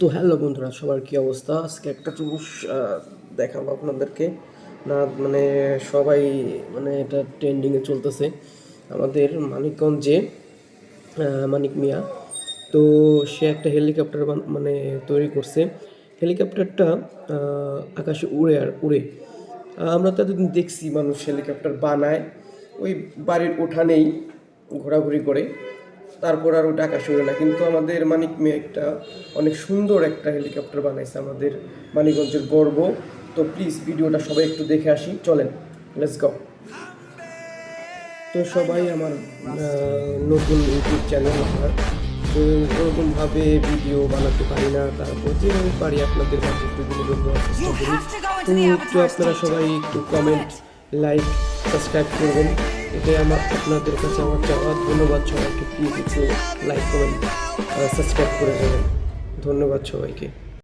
তো হ্যালো বন্ধুরা, সবার কী অবস্থা? আজকে একটা জিনিস দেখাবো আপনাদেরকে। না মানে সবাই মানে এটা ট্রেন্ডিংয়ে চলতেছে। আমাদের মানিকগঞ্জে মানিক মিয়া। তো সে একটা হেলিকপ্টার মানে তৈরি করছে। হেলিকপ্টারটা আকাশে উড়ে আর উড়ে। আমরা তো এতদিন দেখছি মানুষ হেলিকপ্টার বানায়। ওই বাড়ির উঠানেই ঘোরাঘুরি করে। তারপর আর ওটা আকাশে উড়ে না কিন্তু আমাদের মানিক মেয়ে একটা অনেক সুন্দর একটা হেলিকপ্টার বানাইছে আমাদের মানিকগঞ্জের গর্ব। তো প্লিজ ভিডিওটা সবাই একটু দেখে আসি। চলেন লেটস গো তো সবাই আমার নতুন ইউটিউব চ্যানেল আমার। তো ওরকমভাবে ভিডিও বানাতে পারি না তারপর যেভাবে পারি আপনাদের কাছে একটু বিনোদন দেওয়ার চেষ্টা করি। তো একটু আপনারা সবাই একটু কমেন্ট লাইক সাবস্ক্রাইব করবেন। এটাই আমার আপনাদের কাছে আমার চাওয়া ধন্যবাদ সবাইকে। প্লিজ একটু লাইক কমেন্ট সাবস্ক্রাইব করে দেবেন। ধন্যবাদ সবাইকে।